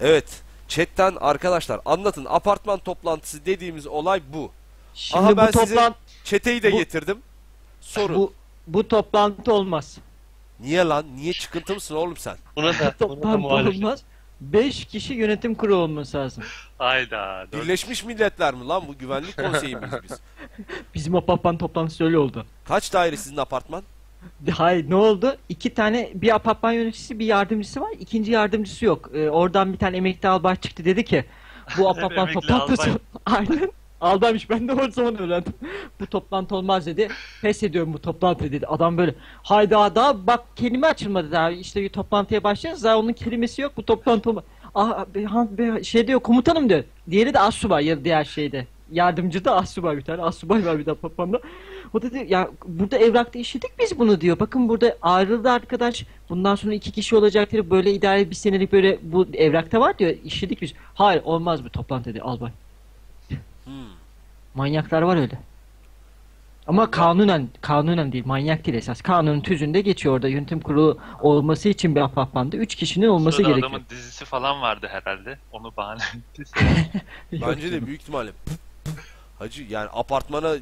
Evet. Chatten arkadaşlar anlatın. Apartman toplantısı dediğimiz olay bu. Şimdi Aha, ben bu size- toplan Çeteyi de Bu- getirdim. Sorun. bu bu toplantı olmaz. Niye lan? Niye çıkıntı mısın oğlum sen? Buna da, buna da Toplantı muhalif. olmaz. 5 kişi yönetim kurulu olması lazım. Hayda. dört- Birleşmiş Milletler mi lan bu güvenlik konseyi miyiz biz? Bizim apartman toplantısı öyle oldu. Kaç daire sizin apartman? Hayır ne oldu? İki tane bir apartman yöneticisi bir yardımcısı var. İkinci yardımcısı yok. Ee, oradan bir tane emekli albay çıktı dedi ki bu apartman Emekli toplantısı albay. aynen albaymış ben de o zaman öğrendim. bu toplantı olmaz dedi. Pes ediyorum bu toplantı dedi. Adam böyle hayda daha bak kelime açılmadı daha işte toplantıya başlayacağız daha onun kelimesi yok bu toplantı olmaz. Ah, be- ha- be- şey diyor komutanım diyor. Diğeri de assubay ya diğer şeyde. Yardımcı da assubay bir tane. Assubay var bir de apartmanda. O da diyor ya burada evrakta işledik biz bunu diyor. Bakın burada ayrıldı arkadaş. Bundan sonra iki kişi olacak diyor. Böyle idare bir senelik böyle bu evrakta var diyor. İşledik biz. Hayır olmaz bu toplantı dedi albay. Hmm. Manyaklar var öyle. Ama kanunen kanunen değil manyak değil esas. Kanunun tüzünde geçiyor orada yönetim kurulu olması için bir apartmanda 3 kişinin olması Sırada gerekiyor. adamın dizisi falan vardı herhalde. Onu bahane etti. Bence de büyük ihtimalle. Hacı yani apartmana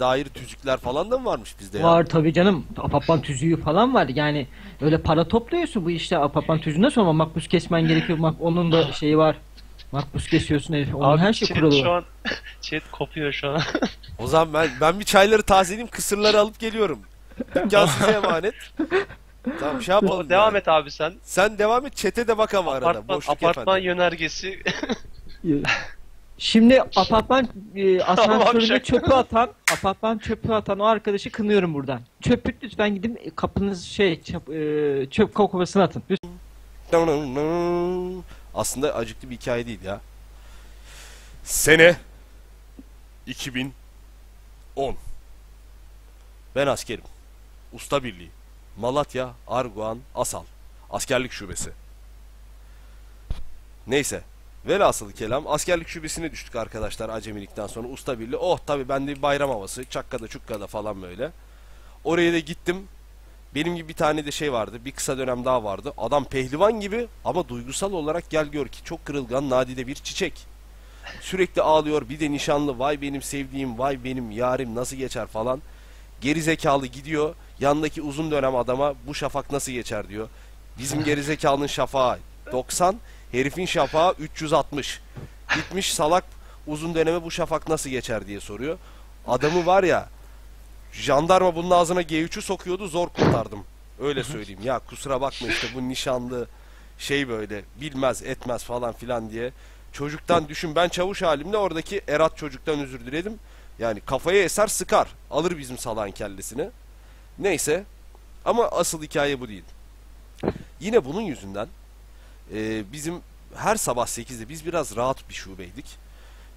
dair tüzükler falan da mı varmış bizde ya? Var tabii canım. Apartman tüzüğü falan var. Yani öyle para topluyorsun bu işte apartman tüzüğünden sonra makbuz kesmen gerekiyor. Mak onun da şeyi var. Makbuz kesiyorsun herif. Onun her şey chat kuralı şu an chat kopuyor şu an. O zaman ben ben bir çayları tazeleyeyim, kısırları alıp geliyorum. Dükkan size emanet. Tamam şey yapalım. Devam yani. et abi sen. Sen devam et, çete de bak ama arada. Apartman, Boşluk apartman efendim. yönergesi. Şimdi apartman e, asansörüne şaka. çöpü atan, apartman çöpü atan o arkadaşı kınıyorum buradan. Çöpü lütfen gidin e, kapınız şey çöp, e, çöp kovasına atın. Lütfen. Aslında acıklı bir hikaye değil ya. Sene 2010. Ben askerim. Usta Birliği. Malatya, Arguan, Asal. Askerlik şubesi. Neyse. Velhasılı kelam askerlik şubesine düştük arkadaşlar acemilikten sonra usta birliği. Oh tabi bende bir bayram havası. Çakkada çukkada falan böyle. Oraya da gittim. Benim gibi bir tane de şey vardı. Bir kısa dönem daha vardı. Adam pehlivan gibi ama duygusal olarak gel gör ki çok kırılgan nadide bir çiçek. Sürekli ağlıyor. Bir de nişanlı. Vay benim sevdiğim, vay benim yarim nasıl geçer falan. Geri zekalı gidiyor. Yanındaki uzun dönem adama bu şafak nasıl geçer diyor. Bizim geri zekalının şafağı 90, herifin şafağı 360. Gitmiş salak uzun döneme bu şafak nasıl geçer diye soruyor. Adamı var ya jandarma bunun ağzına G3'ü sokuyordu zor kurtardım. Öyle söyleyeyim. Ya kusura bakma işte bu nişanlı şey böyle bilmez etmez falan filan diye. Çocuktan düşün ben çavuş halimle oradaki Erat çocuktan özür diledim. Yani kafaya eser sıkar. Alır bizim salağın kellesini. Neyse. Ama asıl hikaye bu değil. Yine bunun yüzünden e, bizim her sabah 8'de biz biraz rahat bir şubeydik.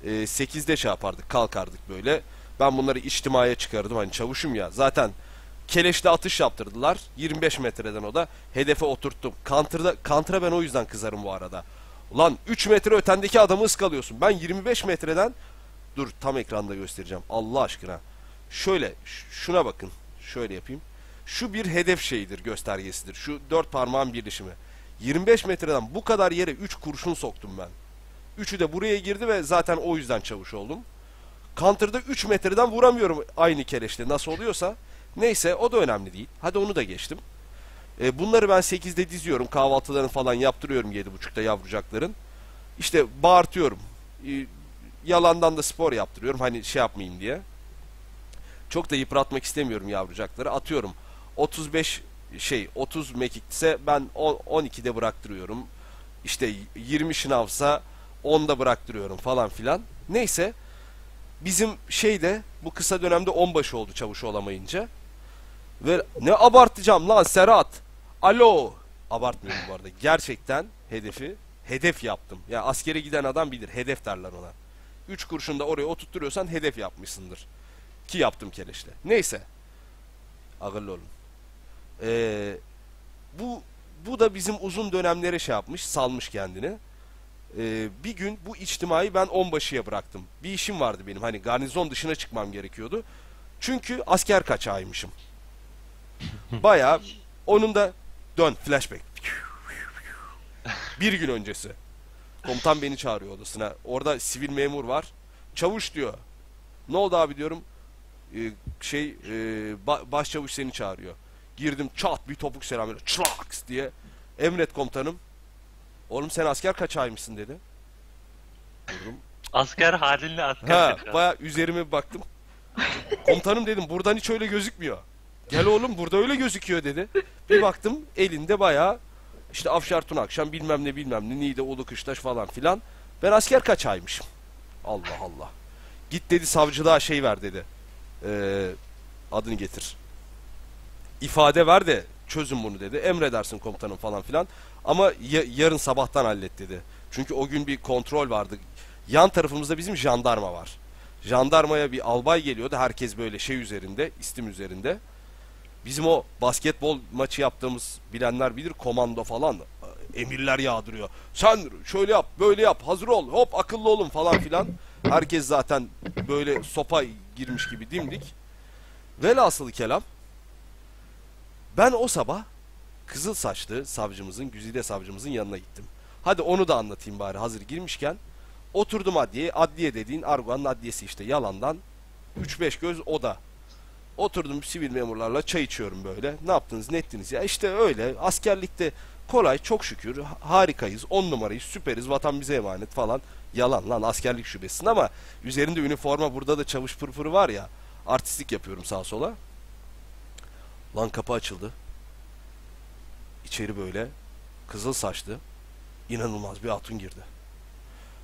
E, 8'de şey yapardık kalkardık böyle. Ben bunları içtimaya çıkardım hani çavuşum ya. Zaten keleşle atış yaptırdılar. 25 metreden o da. Hedefe oturttum. Counter'da, counter'a ben o yüzden kızarım bu arada. Ulan 3 metre ötendeki adamı ıskalıyorsun. Ben 25 metreden dur tam ekranda göstereceğim. Allah aşkına. Şöyle şuna bakın. Şöyle yapayım. Şu bir hedef şeyidir, göstergesidir. Şu dört parmağın birleşimi. 25 metreden bu kadar yere 3 kurşun soktum ben. Üçü de buraya girdi ve zaten o yüzden çavuş oldum. Counter'da 3 metreden vuramıyorum aynı keleşle nasıl oluyorsa. Neyse o da önemli değil. Hadi onu da geçtim. E, bunları ben 8'de diziyorum. Kahvaltılarını falan yaptırıyorum 7.30'da yavrucakların. İşte bağırtıyorum. E, yalandan da spor yaptırıyorum. Hani şey yapmayayım diye. Çok da yıpratmak istemiyorum yavrucakları. Atıyorum 35 şey 30 mekikse ben 10, 12'de bıraktırıyorum. İşte 20 şınavsa 10'da bıraktırıyorum falan filan. Neyse bizim şeyde bu kısa dönemde onbaşı oldu çavuş olamayınca. Ve ne abartacağım lan Serhat. Alo. Abartmıyorum bu arada. Gerçekten hedefi hedef yaptım. Ya askere giden adam bilir. Hedef derler ona. 3 kurşun da oraya oturtturuyorsan hedef yapmışsındır. Ki yaptım keleşle. Neyse. Akıllı olun. Ee, bu bu da bizim uzun dönemlere şey yapmış, salmış kendini. Ee, bir gün bu içtimai ben onbaşıya bıraktım. Bir işim vardı benim. Hani garnizon dışına çıkmam gerekiyordu. Çünkü asker kaçağıymışım. Bayağı onun da dön flashback. Bir gün öncesi. Komutan beni çağırıyor odasına. Orada sivil memur var. Çavuş diyor. Ne oldu abi diyorum. Ee, şey e, ba- başçavuş seni çağırıyor. Girdim çat bir topuk selam böyle çlaks diye. Emret komutanım. Oğlum sen asker kaç aymışsın dedi. Durdum. Asker halinle asker Ha baya üzerime bir baktım. Komutanım dedim buradan hiç öyle gözükmüyor. Gel oğlum burada öyle gözüküyor dedi. Bir baktım elinde baya işte Afşar Tun Akşam bilmem ne bilmem ne Niğde Ulu Kışlaş falan filan. Ben asker kaç aymışım. Allah Allah. Git dedi savcılığa şey ver dedi. Ee, adını getir. İfade ver de çözün bunu dedi. Emredersin komutanım falan filan. Ama ya- yarın sabahtan hallet dedi. Çünkü o gün bir kontrol vardı. Yan tarafımızda bizim jandarma var. Jandarmaya bir albay geliyordu. Herkes böyle şey üzerinde, istim üzerinde. Bizim o basketbol maçı yaptığımız bilenler bilir komando falan emirler yağdırıyor. Sen şöyle yap, böyle yap, hazır ol, hop akıllı olun falan filan. Herkes zaten böyle sopa girmiş gibi dimdik. Velhasılı kelam ben o sabah kızıl saçlı savcımızın, güzide savcımızın yanına gittim. Hadi onu da anlatayım bari hazır girmişken. Oturdum adliye. Adliye dediğin Argua'nın adliyesi işte yalandan. 3-5 göz oda. Oturdum sivil memurlarla çay içiyorum böyle. Ne yaptınız ne ettiniz ya işte öyle askerlikte kolay çok şükür ha- harikayız 10 numarayız süperiz vatan bize emanet falan. Yalan lan askerlik şubesin ama üzerinde üniforma burada da çavuş pırpırı var ya artistlik yapıyorum sağa sola. Lan kapı açıldı. İçeri böyle kızıl saçlı inanılmaz bir hatun girdi.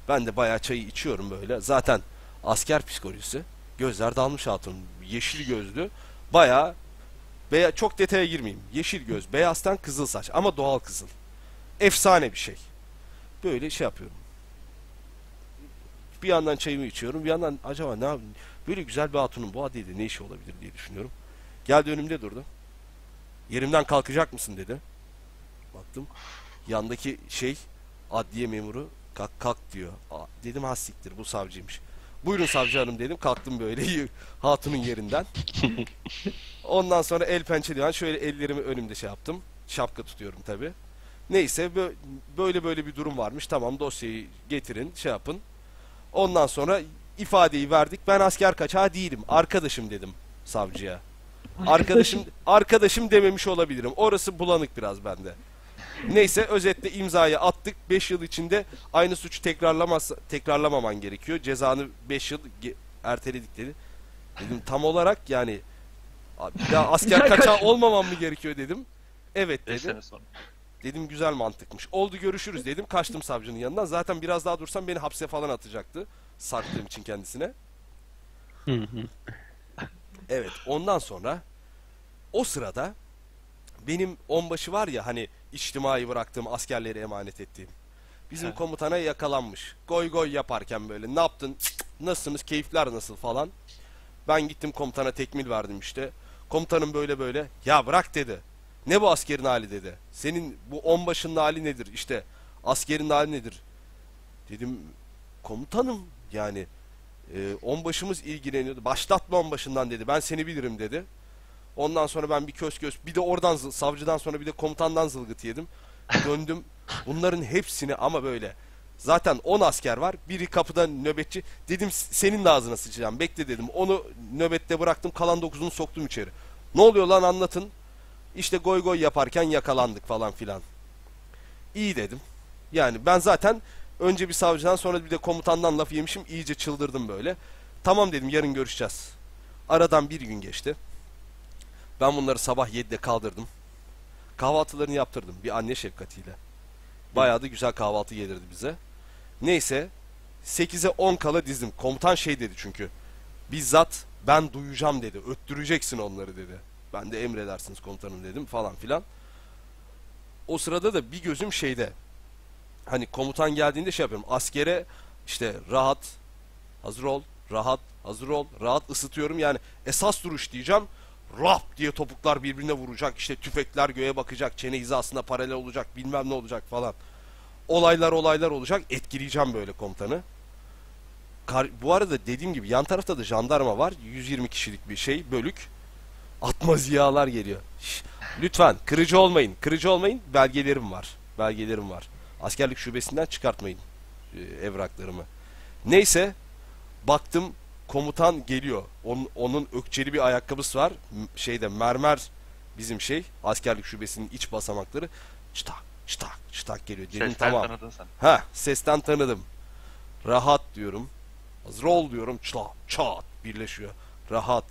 Ben de bayağı çayı içiyorum böyle. Zaten asker psikolojisi. Gözler dalmış hatun. Yeşil gözlü. Bayağı veya çok detaya girmeyeyim. Yeşil göz, beyazdan kızıl saç ama doğal kızıl. Efsane bir şey. Böyle şey yapıyorum. Bir yandan çayımı içiyorum. Bir yandan acaba ne yapayım? Böyle güzel bir hatunun bu adliyeде ne işi olabilir diye düşünüyorum. Geldi önümde durdu. Yerimden kalkacak mısın dedi. Baktım. Yandaki şey adliye memuru kalk kalk diyor. Aa, dedim ha siktir bu savcıymış. Buyurun savcı hanım dedim. Kalktım böyle hatunun yerinden. Ondan sonra el pençeli ben şöyle ellerimi önümde şey yaptım. Şapka tutuyorum tabi. Neyse bö- böyle böyle bir durum varmış. Tamam dosyayı getirin şey yapın. Ondan sonra ifadeyi verdik. Ben asker kaçağı değilim. Arkadaşım dedim savcıya. Arkadaşım arkadaşım dememiş olabilirim. Orası bulanık biraz bende. Neyse özetle imzayı attık. 5 yıl içinde aynı suçu tekrarlamaz tekrarlamaman gerekiyor. Cezanı 5 yıl ge- erteledik dedi. Dedim tam olarak yani bir daha asker kaçağı olmamam mı gerekiyor dedim. Evet 5 dedi. sene sonra. Dedim güzel mantıkmış. Oldu görüşürüz dedim. Kaçtım savcının yanından. Zaten biraz daha dursam beni hapse falan atacaktı. Sarktığım için kendisine. Evet ondan sonra o sırada benim onbaşı var ya hani içtimai bıraktığım askerleri emanet ettiğim. Bizim komutana yakalanmış. Goy goy yaparken böyle ne yaptın? Cık, Nasılsınız? Keyifler nasıl falan. Ben gittim komutana tekmil verdim işte. Komutanım böyle böyle. Ya bırak dedi. Ne bu askerin hali dedi. Senin bu onbaşının hali nedir? İşte askerin hali nedir? Dedim komutanım yani e, onbaşımız ilgileniyordu. Başlatma onbaşından dedi. Ben seni bilirim dedi. Ondan sonra ben bir kös kös bir de oradan savcıdan sonra bir de komutandan zılgıt yedim. Döndüm. Bunların hepsini ama böyle zaten 10 asker var. Biri kapıda nöbetçi. Dedim "S- senin de ağzına sıçacağım. Bekle dedim. Onu nöbette bıraktım. Kalan 9'unu soktum içeri. Ne oluyor lan anlatın. İşte goy goy yaparken yakalandık falan filan. İyi dedim. Yani ben zaten önce bir savcıdan sonra bir de komutandan laf yemişim. iyice çıldırdım böyle. Tamam dedim yarın görüşeceğiz. Aradan bir gün geçti. Ben bunları sabah 7'de kaldırdım. Kahvaltılarını yaptırdım bir anne şefkatiyle. Bayağı da güzel kahvaltı gelirdi bize. Neyse 8'e 10 kala dizdim. Komutan şey dedi çünkü. Bizzat ben duyacağım dedi. Öttüreceksin onları dedi. Ben de emredersiniz komutanım dedim falan filan. O sırada da bir gözüm şeyde. Hani komutan geldiğinde şey yapıyorum. Askere işte rahat, hazır ol, rahat, hazır ol, rahat ısıtıyorum. Yani esas duruş diyeceğim. Rap diye topuklar birbirine vuracak. işte tüfekler göğe bakacak. Çene hizasında paralel olacak. Bilmem ne olacak falan. Olaylar olaylar olacak. Etkileyeceğim böyle komutanı. Kar- bu arada dediğim gibi yan tarafta da jandarma var. 120 kişilik bir şey bölük. Atma ziyalar geliyor. Şş, lütfen kırıcı olmayın. Kırıcı olmayın. Belgelerim var. Belgelerim var. Askerlik şubesinden çıkartmayın. e, evraklarımı. Neyse baktım komutan geliyor. Onun, onun ökçeli bir ayakkabısı var. Şeyde mermer bizim şey askerlik şubesinin iç basamakları. Çıtak çıtak çıtak geliyor. Dedim Sesten tamam. tanıdın sen. Ha sesten tanıdım. Rahat diyorum. Hazır ol diyorum. Çat çat birleşiyor. Rahat.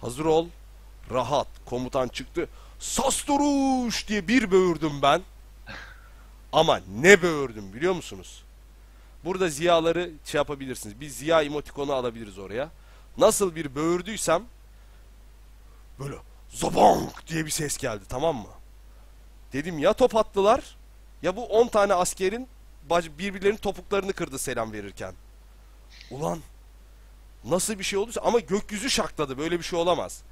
Hazır ol. Rahat. Komutan çıktı. Sas duruş diye bir böğürdüm ben. Ama ne böğürdüm biliyor musunuz? Burada ziyaları şey yapabilirsiniz. Bir ziya emotikonu alabiliriz oraya. Nasıl bir böğürdüysem böyle zobank diye bir ses geldi tamam mı? Dedim ya top attılar ya bu 10 tane askerin birbirlerinin topuklarını kırdı selam verirken. Ulan nasıl bir şey olduysa ama gökyüzü şakladı böyle bir şey olamaz.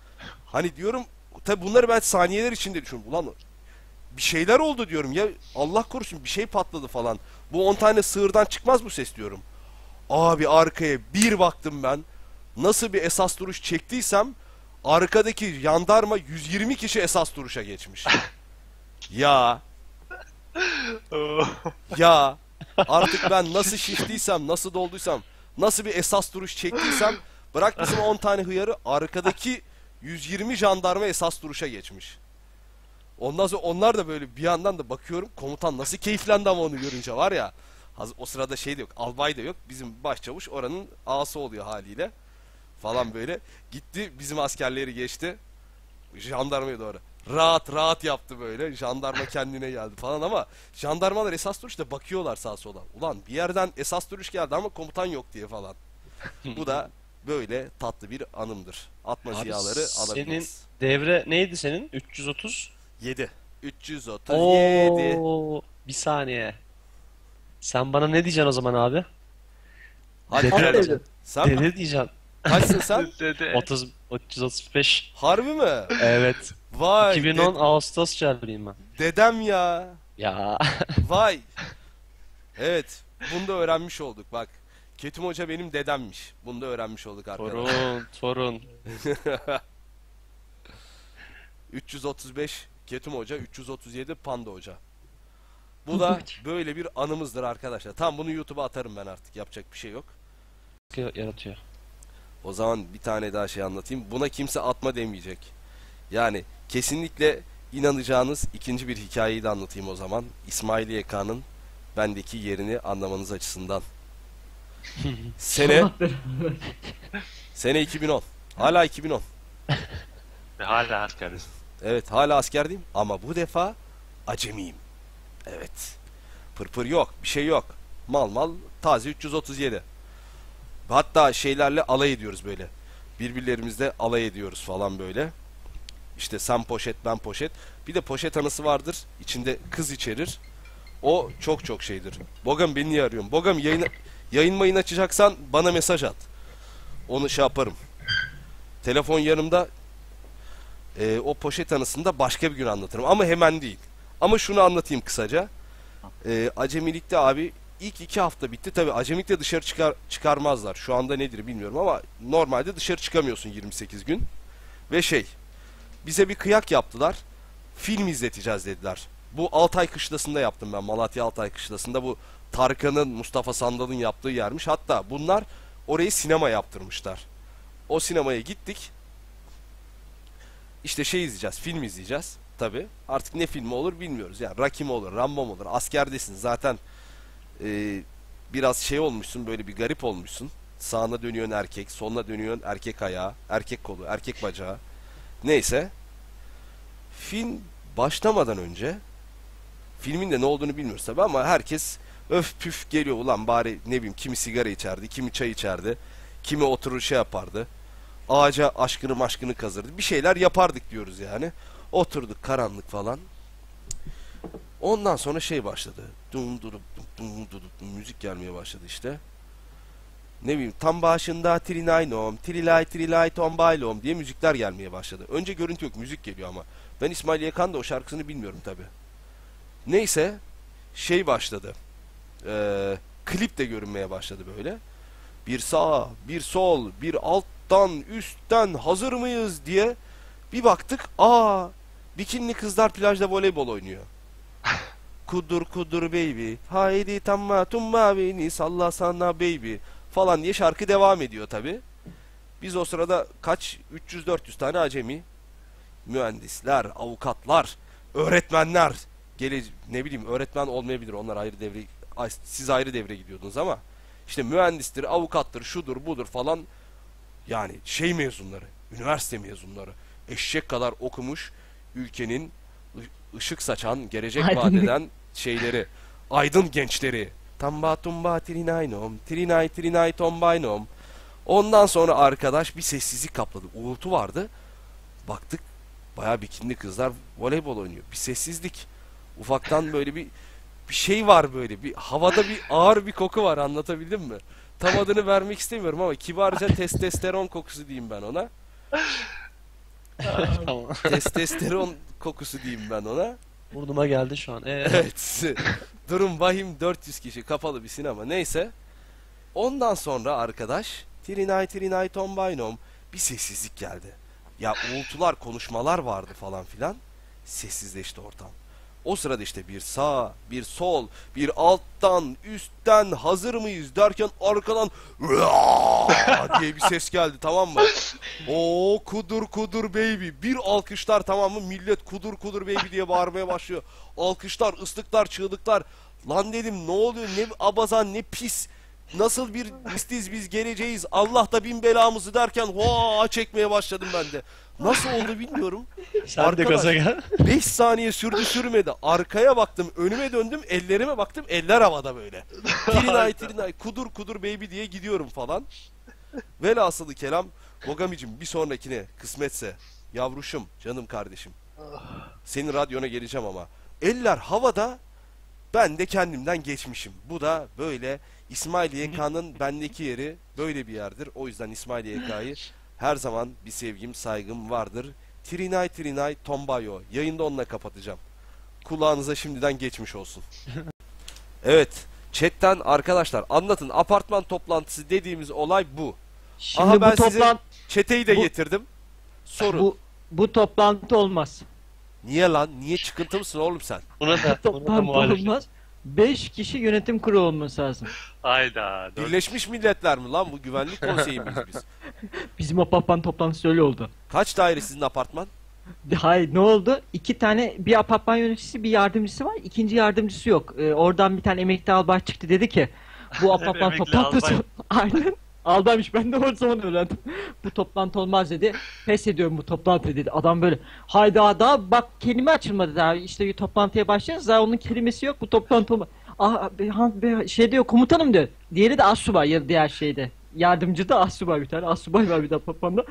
Hani diyorum tabi bunları ben saniyeler içinde düşünüyorum. Ulan bir şeyler oldu diyorum ya Allah korusun bir şey patladı falan. Bu 10 tane sığırdan çıkmaz bu ses diyorum. Abi arkaya bir baktım ben. Nasıl bir esas duruş çektiysem arkadaki jandarma 120 kişi esas duruşa geçmiş. ya ya artık ben nasıl şiştiysem, nasıl dolduysam, nasıl bir esas duruş çektiysem bırak bizim 10 tane hıyarı arkadaki 120 jandarma esas duruşa geçmiş. Ondan sonra onlar da böyle bir yandan da bakıyorum komutan nasıl keyiflendi ama onu görünce var ya. O sırada şey de yok, albay da yok. Bizim başçavuş oranın ağası oluyor haliyle. Falan böyle. Gitti bizim askerleri geçti. Jandarmaya doğru. Rahat rahat yaptı böyle. Jandarma kendine geldi falan ama jandarmalar esas duruşta bakıyorlar sağa sola. Ulan bir yerden esas duruş geldi ama komutan yok diye falan. Bu da böyle tatlı bir anımdır. Atma Abi ziyaları senin alabiliriz. devre neydi senin? 330? 7. 337. Oo, bir saniye. Sen bana ne diyeceksin o zaman abi? Hadi Dede- kardeşim. Sen Dede diyeceksin. kaçsın sen? Dedi. 30 335. Harbi mi? Evet. Vay. 2010 de- Ağustos çarpıyım ben. dedem ya. Ya. Vay. Evet. Bunu da öğrenmiş olduk bak. Ketum Hoca benim dedemmiş. Bunu da öğrenmiş olduk arkadaşlar. torun, torun. 335 Ketum Hoca, 337 Panda Hoca. Bu da böyle bir anımızdır arkadaşlar. Tam bunu YouTube'a atarım ben artık. Yapacak bir şey yok. yaratıyor. O zaman bir tane daha şey anlatayım. Buna kimse atma demeyecek. Yani kesinlikle inanacağınız ikinci bir hikayeyi de anlatayım o zaman. İsmail YK'nın bendeki yerini anlamanız açısından. Sene sene 2010. Hala 2010. Ve hala askeriz. Evet hala askerdeyim ama bu defa acemiyim. Evet. Pırpır yok, bir şey yok. Mal mal taze 337. Hatta şeylerle alay ediyoruz böyle. Birbirlerimizle alay ediyoruz falan böyle. İşte sen poşet ben poşet. Bir de poşet anısı vardır. İçinde kız içerir. O çok çok şeydir. Bogam beni niye arıyorsun? Bogam yayın, yayın mayın açacaksan bana mesaj at. Onu şey yaparım. Telefon yanımda ee, o poşet anısını da başka bir gün anlatırım ama hemen değil. Ama şunu anlatayım kısaca. Ee, acemilikte abi ilk iki hafta bitti. Tabi acemilikte dışarı çıkar çıkarmazlar. Şu anda nedir bilmiyorum ama normalde dışarı çıkamıyorsun 28 gün. Ve şey bize bir kıyak yaptılar. Film izleteceğiz dediler. Bu Altay Kışlası'nda yaptım ben. Malatya Altay Kışlası'nda bu Tarkan'ın Mustafa Sandal'ın yaptığı yermiş. Hatta bunlar orayı sinema yaptırmışlar. O sinemaya gittik. İşte şey izleyeceğiz, film izleyeceğiz. Tabi artık ne filmi olur bilmiyoruz. Yani Rocky mi olur, Rambo mu olur, askerdesin zaten e, biraz şey olmuşsun, böyle bir garip olmuşsun. Sağına dönüyorsun erkek, soluna dönüyorsun erkek ayağı, erkek kolu, erkek bacağı. Neyse. Film başlamadan önce filmin de ne olduğunu bilmiyoruz tabi ama herkes öf püf geliyor ulan bari ne bileyim kimi sigara içerdi, kimi çay içerdi, kimi oturur şey yapardı ağaca aşkını maşkını kazırdı. Bir şeyler yapardık diyoruz yani. Oturduk karanlık falan. Ondan sonra şey başladı. Dum durup dum dum dum müzik gelmeye başladı işte. Ne bileyim tam başında Trinaynom, Trilay Trilay Tombaylom diye müzikler gelmeye başladı. Önce görüntü yok müzik geliyor ama. Ben İsmail Yakan da o şarkısını bilmiyorum tabi. Neyse şey başladı. Ee, klip de görünmeye başladı böyle. Bir sağ, bir sol, bir alttan, üstten hazır mıyız diye bir baktık. Aa, bikinli kızlar plajda voleybol oynuyor. Kudur kudur baby. Haydi tamma tumma beni salla sana baby. Falan diye şarkı devam ediyor tabi. Biz o sırada kaç 300-400 tane acemi mühendisler, avukatlar, öğretmenler gele ne bileyim öğretmen olmayabilir onlar ayrı devre siz ayrı devre gidiyordunuz ama işte mühendistir, avukattır, şudur budur falan yani şey mezunları, üniversite mezunları eşek kadar okumuş ülkenin ışık saçan, gelecek Aydınlık. vadeden şeyleri, aydın gençleri. Tamba tumba tirinaynom, tirinay tirinay tombaynom. Ondan sonra arkadaş bir sessizlik kapladı. Uğultu vardı. Baktık bayağı bikinli kızlar voleybol oynuyor. Bir sessizlik. Ufaktan böyle bir bir şey var böyle. Bir havada bir ağır bir koku var anlatabildim mi? Tam adını vermek istemiyorum ama kibarca testosteron kokusu diyeyim ben ona. Tamam. Testosteron kokusu diyeyim ben ona. Burnuma geldi şu an. Ee, Evet. Durum vahim 400 kişi kapalı bir sinema. Neyse. Ondan sonra arkadaş Trinay Trinay Tombainom bir sessizlik geldi. Ya uğultular konuşmalar vardı falan filan. Sessizleşti ortam. O sırada işte bir sağ, bir sol, bir alttan, üstten hazır mıyız derken arkadan diye bir ses geldi tamam mı? Oo kudur kudur baby. Bir alkışlar tamam mı? Millet kudur kudur baby diye bağırmaya başlıyor. Alkışlar, ıslıklar, çığlıklar. Lan dedim ne oluyor? Ne abazan, ne pis. Nasıl bir istiz biz geleceğiz. Allah da bin belamızı derken hoa çekmeye başladım ben de. Nasıl oldu bilmiyorum. sen de gaza gel. 5 saniye sürdü sürmedi. Arkaya baktım, önüme döndüm, ellerime baktım. Eller havada böyle. Tirinay tirinay kudur kudur baby diye gidiyorum falan. Velhasılı kelam Gogamicim bir sonrakine kısmetse yavruşum canım kardeşim. Senin radyona geleceğim ama. Eller havada ben de kendimden geçmişim. Bu da böyle İsmail YK'nın bendeki yeri böyle bir yerdir. O yüzden İsmail YK'yı her zaman bir sevgim, saygım vardır. Trinay Trinay Tombayo. Yayında onunla kapatacağım. Kulağınıza şimdiden geçmiş olsun. evet. Chatten arkadaşlar anlatın. Apartman toplantısı dediğimiz olay bu. Şimdi Aha, ben bu size- toplantı Çeteyi de Bu- getirdim. Sorun. bu bu toplantı olmaz. Niye lan? Niye çıkıntı mısın oğlum sen? Buna da, buna da olmaz. 5 kişi yönetim kurulu olması lazım. Hayda. dört- Birleşmiş Milletler mi lan bu güvenlik konseyi miyiz biz? Bizim apartman toplantısı öyle oldu. Kaç daire sizin apartman? Hayır ne oldu? İki tane bir apartman yöneticisi bir yardımcısı var. İkinci yardımcısı yok. Ee, oradan bir tane emekli albay çıktı dedi ki bu apartman Emekli toplantısı aynen albaymış ben de o zaman öğrendim. bu toplantı olmaz dedi. Pes ediyorum bu toplantı dedi. Adam böyle hayda daha bak kelime açılmadı daha işte bir toplantıya başlayacağız daha onun kelimesi yok bu toplantı olmaz. Be, şey diyor komutanım diyor. Diğeri de assubay ya diğer şeyde. Yardımcı da assubay bir tane. Assubay var bir de apartmanda.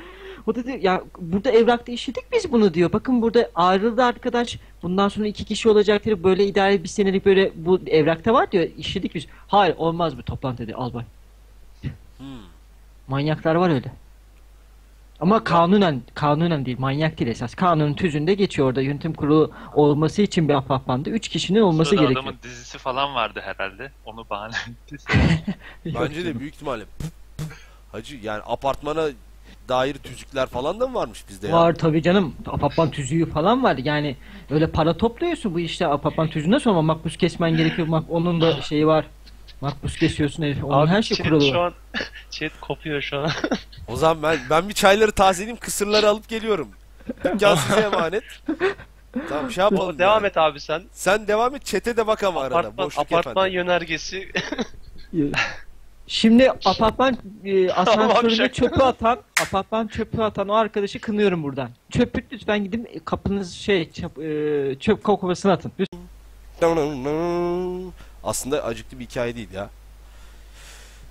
O dedi ya burada evrakta işledik biz bunu diyor. Bakın burada ayrıldı arkadaş. Bundan sonra iki kişi olacak diyor. Böyle idare bir senelik böyle bu evrakta var diyor. İşledik biz. Hayır olmaz bu toplantı dedi albay. Hmm. Manyaklar var öyle. Ama kanunen, kanunen değil, manyak değil esas. Kanunun tüzünde geçiyor orada yönetim kurulu olması için bir apartmanda 3 kişinin olması Sırada gerekiyor. adamın dizisi falan vardı herhalde. Onu bahane Bence de büyük ihtimalle. Hacı yani apartmana dair tüzükler falan da mı varmış bizde ya? Var tabii canım. Apartman tüzüğü falan var. Yani öyle para topluyorsun bu işte apartman tüzüğünden sonra makbuz kesmen gerekiyor. Mak onun da şeyi var. Makbuz kesiyorsun herif. Onun Abi her şey chat kuralı şu var. an chat kopuyor şu an. O zaman ben ben bir çayları tazeleyeyim, kısırları alıp geliyorum. Dükkan size emanet. Tamam şey yapalım. Devam yani. et abi sen. Sen devam et, çete de bak ama arada. Apartman, Boşluk apartman efendim. yönergesi. Şimdi apartman e, asansörüne çöpü atan, apartman çöpü atan o arkadaşı kınıyorum buradan. Çöpü lütfen gidin e, kapınız şey çöp, e, çöp kovasına atın. Lütfen. Aslında acıklı bir hikaye değil ya.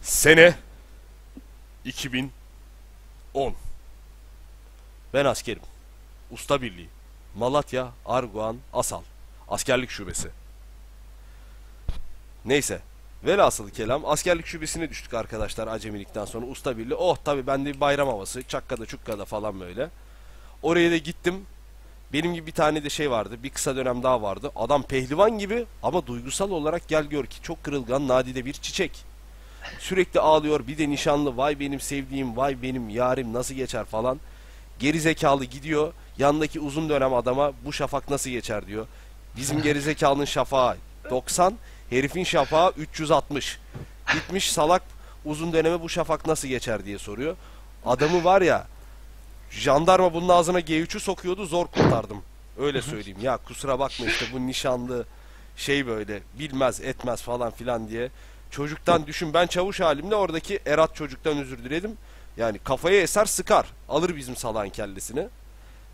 Sene 2010. Ben askerim. Usta Birliği. Malatya, Arguan, Asal. Askerlik şubesi. Neyse. Velhasılı kelam askerlik şubesine düştük arkadaşlar acemilikten sonra usta birliği. Oh tabi bende bir bayram havası. Çakkada çukkada falan böyle. Oraya da gittim. Benim gibi bir tane de şey vardı. Bir kısa dönem daha vardı. Adam pehlivan gibi ama duygusal olarak gel gör ki çok kırılgan nadide bir çiçek. Sürekli ağlıyor. Bir de nişanlı vay benim sevdiğim vay benim yarim nasıl geçer falan. Geri zekalı gidiyor. Yanındaki uzun dönem adama bu şafak nasıl geçer diyor. Bizim geri zekalının şafağı 90. Herifin şafağı 360. Gitmiş salak uzun döneme bu şafak nasıl geçer diye soruyor. Adamı var ya jandarma bunun ağzına G3'ü sokuyordu zor kurtardım. Öyle söyleyeyim. Ya kusura bakma işte bu nişanlı şey böyle bilmez etmez falan filan diye. Çocuktan düşün ben çavuş halimle oradaki Erat çocuktan özür diledim. Yani kafaya eser sıkar. Alır bizim salağın kellesini.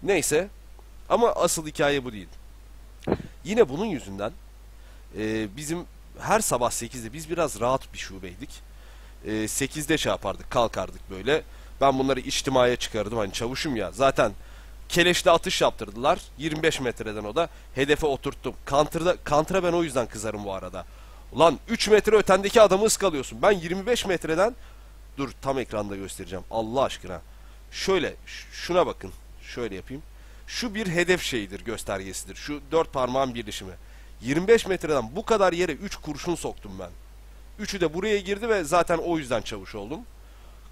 Neyse. Ama asıl hikaye bu değil. Yine bunun yüzünden e, bizim her sabah 8'de biz biraz rahat bir şubeydik. E, 8'de şey yapardık kalkardık böyle. Ben bunları içtimaya çıkardım hani çavuşum ya. Zaten keleşli atış yaptırdılar. 25 metreden o da. Hedefe oturttum. Counter'da, counter'a ben o yüzden kızarım bu arada. Ulan 3 metre ötendeki adamı ıskalıyorsun. Ben 25 metreden dur tam ekranda göstereceğim. Allah aşkına. Şöyle şuna bakın. Şöyle yapayım. Şu bir hedef şeyidir, göstergesidir. Şu dört parmağın birleşimi. 25 metreden bu kadar yere 3 kurşun soktum ben. Üçü de buraya girdi ve zaten o yüzden çavuş oldum.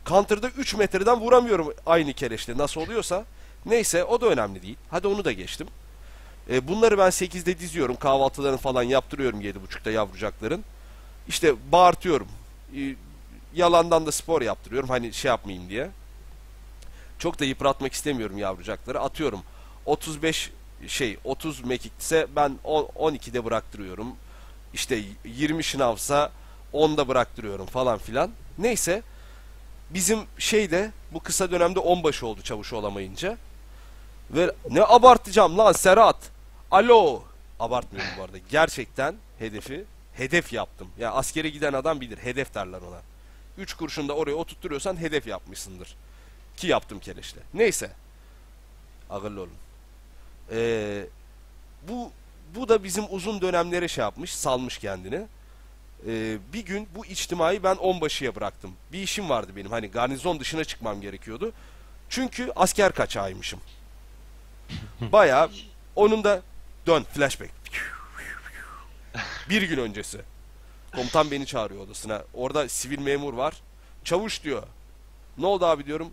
Counter'da 3 metreden vuramıyorum aynı keleşle nasıl oluyorsa. Neyse o da önemli değil. Hadi onu da geçtim. E, bunları ben 8'de diziyorum. Kahvaltılarını falan yaptırıyorum 7.30'da yavrucakların. İşte bağırtıyorum. E, yalandan da spor yaptırıyorum. Hani şey yapmayayım diye. Çok da yıpratmak istemiyorum yavrucakları. Atıyorum 35 şey 30 mekikse ben 10, 12'de bıraktırıyorum. İşte 20 şınavsa 10'da bıraktırıyorum falan filan. Neyse bizim şeyde bu kısa dönemde onbaşı oldu çavuş olamayınca. Ve ne abartacağım lan Serhat. Alo. Abartmıyorum bu arada. Gerçekten hedefi hedef yaptım. Ya askere giden adam bilir. Hedef derler ona. Üç kurşun da oraya oturtturuyorsan hedef yapmışsındır. Ki yaptım keleşle. Neyse. Akıllı olun. Ee, bu bu da bizim uzun dönemlere şey yapmış, salmış kendini. Ee, bir gün bu içtimai ben onbaşıya bıraktım. Bir işim vardı benim. Hani garnizon dışına çıkmam gerekiyordu. Çünkü asker kaçağıymışım. Bayağı onun da dön flashback. Bir gün öncesi. Komutan beni çağırıyor odasına. Orada sivil memur var. Çavuş diyor. Ne oldu abi diyorum.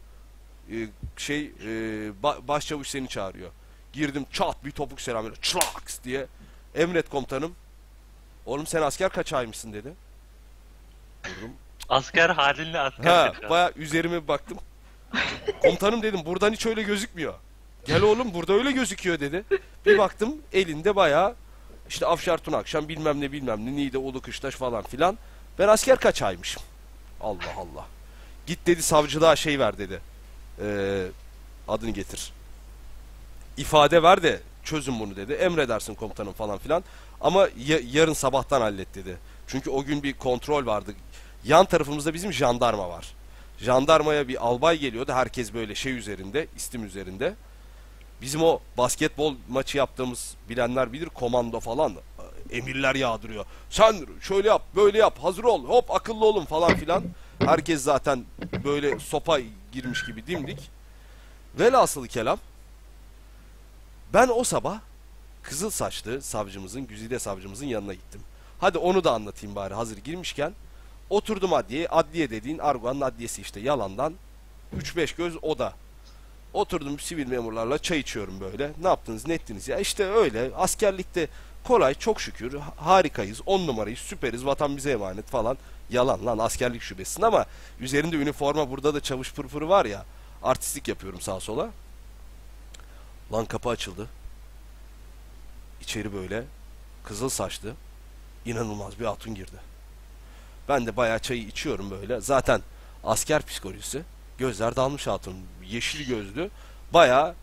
Ee, şey e, ba- başçavuş seni çağırıyor. Girdim çat bir topuk selam böyle çlaks diye. Emret komutanım. Oğlum sen asker kaçağıymışsın dedi. Durdum. Asker halinle asker Ha, baya üzerime bir baktım. Komutanım dedim buradan hiç öyle gözükmüyor. Gel oğlum burada öyle gözüküyor dedi. Bir baktım elinde baya işte Afşar Tun akşam bilmem ne bilmem ne Niğde Ulu Kışlaş falan filan. Ben asker kaçağıymışım. Allah Allah. Git dedi savcılığa şey ver dedi. Ee, adını getir. İfade ver de çözün bunu dedi. Emredersin komutanım falan filan. Ama ya- yarın sabahtan hallet dedi. Çünkü o gün bir kontrol vardı. Yan tarafımızda bizim jandarma var. Jandarmaya bir albay geliyordu. Herkes böyle şey üzerinde, istim üzerinde. Bizim o basketbol maçı yaptığımız bilenler bilir komando falan emirler yağdırıyor. Sen şöyle yap, böyle yap, hazır ol, hop akıllı olun falan filan. Herkes zaten böyle sopa girmiş gibi dimdik. Velhasılı kelam ben o sabah kızıl saçlı savcımızın, güzide savcımızın yanına gittim. Hadi onu da anlatayım bari hazır girmişken. Oturdum adliye, adliye dediğin Argua'nın adliyesi işte yalandan. 3-5 göz oda. Oturdum sivil memurlarla çay içiyorum böyle. Ne yaptınız ne ettiniz ya işte öyle askerlikte kolay çok şükür ha- harikayız 10 numarayız süperiz vatan bize emanet falan. Yalan lan askerlik şubesin ama üzerinde üniforma burada da çavuş pırpırı var ya artistlik yapıyorum sağa sola. Lan kapı açıldı. İçeri böyle kızıl saçlı inanılmaz bir hatun girdi. Ben de bayağı çayı içiyorum böyle. Zaten asker psikolojisi. Gözler dalmış hatun. Yeşil gözlü. Bayağı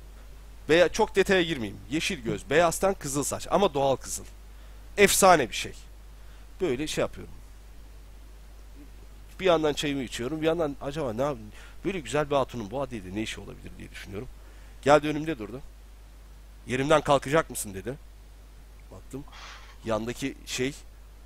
veya çok detaya girmeyeyim. Yeşil göz, beyazdan kızıl saç ama doğal kızıl. Efsane bir şey. Böyle şey yapıyorum. Bir yandan çayımı içiyorum. Bir yandan acaba ne yapayım? Böyle güzel bir hatunun bu adliyeде ne işi olabilir diye düşünüyorum. Geldi önümde durdu. Yerimden kalkacak mısın dedi. Baktım. Yandaki şey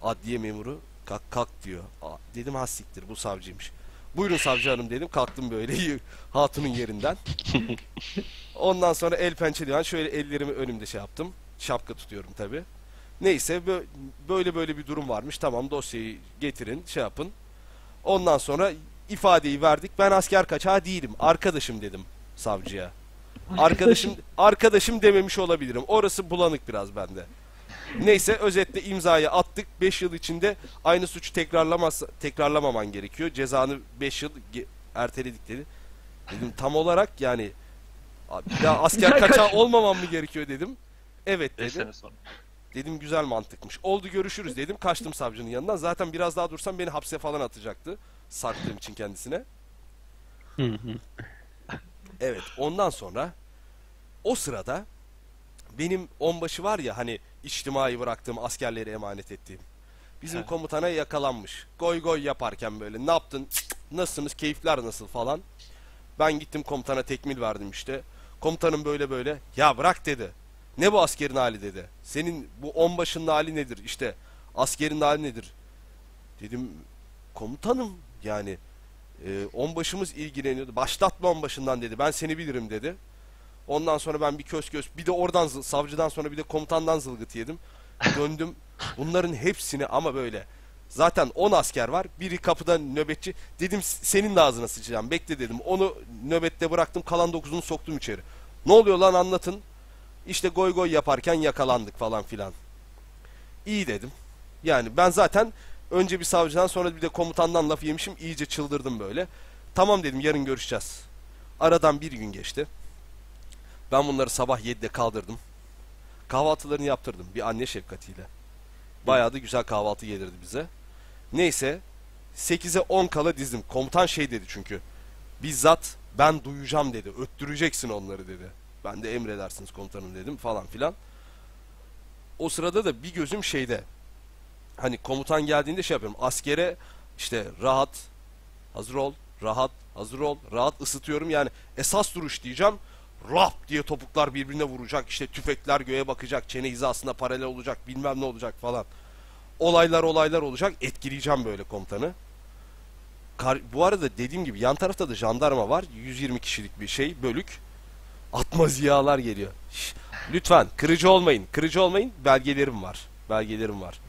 adliye memuru kalk kalk diyor. Aa, dedim ha siktir bu savcıymış. Buyurun savcı hanım dedim. Kalktım böyle hatunun yerinden. Ondan sonra el pençe divan şöyle ellerimi önümde şey yaptım. Şapka tutuyorum tabi. Neyse bö- böyle böyle bir durum varmış. Tamam dosyayı getirin şey yapın. Ondan sonra ifadeyi verdik. Ben asker kaçağı değilim. Arkadaşım dedim savcıya. Arkadaşım arkadaşım dememiş olabilirim. Orası bulanık biraz bende. Neyse özetle imzayı attık. 5 yıl içinde aynı suçu tekrarlamaz tekrarlamaman gerekiyor. Cezanı 5 yıl ge- erteledik dedi. Dedim tam olarak yani "Abi bir daha asker Ya kaçağı kaç- olmamam mı gerekiyor dedim. Evet 5 dedi. Dedim güzel mantıkmış. Oldu görüşürüz dedim. Kaçtım savcının yanından. Zaten biraz daha dursam beni hapse falan atacaktı. Sarktığım için kendisine. Hı hı. Evet ondan sonra o sırada benim onbaşı var ya hani içtimai bıraktığım askerleri emanet ettiğim. Bizim He. komutana yakalanmış. Goy goy yaparken böyle ne yaptın? Nasılsınız? Keyifler nasıl falan. Ben gittim komutana tekmil verdim işte. Komutanım böyle böyle. Ya bırak dedi. Ne bu askerin hali dedi. Senin bu onbaşının hali nedir? İşte askerin hali nedir? Dedim komutanım yani e, onbaşımız ilgileniyordu. Başlatma onbaşından dedi. Ben seni bilirim dedi. Ondan sonra ben bir kös kös bir de oradan savcıdan sonra bir de komutandan zılgıt yedim. Döndüm. Bunların hepsini ama böyle zaten 10 asker var. Biri kapıda nöbetçi. Dedim "S- senin de ağzına sıçacağım. Bekle dedim. Onu nöbette bıraktım. Kalan 9'unu soktum içeri. Ne oluyor lan anlatın. İşte goy goy yaparken yakalandık falan filan. İyi dedim. Yani ben zaten önce bir savcıdan sonra bir de komutandan laf yemişim. iyice çıldırdım böyle. Tamam dedim yarın görüşeceğiz. Aradan bir gün geçti. Ben bunları sabah 7'de kaldırdım. Kahvaltılarını yaptırdım bir anne şefkatiyle. Bayağı da güzel kahvaltı yedirdi bize. Neyse 8'e 10 kala dizdim. Komutan şey dedi çünkü. Bizzat ben duyacağım dedi. Öttüreceksin onları dedi. Ben de emredersiniz komutanım dedim falan filan. O sırada da bir gözüm şeyde. Hani komutan geldiğinde şey yapıyorum. Askere işte rahat, hazır ol, rahat, hazır ol, rahat ısıtıyorum. Yani esas duruş diyeceğim. Rap diye topuklar birbirine vuracak. işte tüfekler göğe bakacak. Çene hizasında paralel olacak. Bilmem ne olacak falan. Olaylar olaylar olacak. Etkileyeceğim böyle komutanı. Kar- bu arada dediğim gibi yan tarafta da jandarma var. 120 kişilik bir şey bölük. Atma ziyalar geliyor. Şş, lütfen kırıcı olmayın. Kırıcı olmayın. Belgelerim var. Belgelerim var.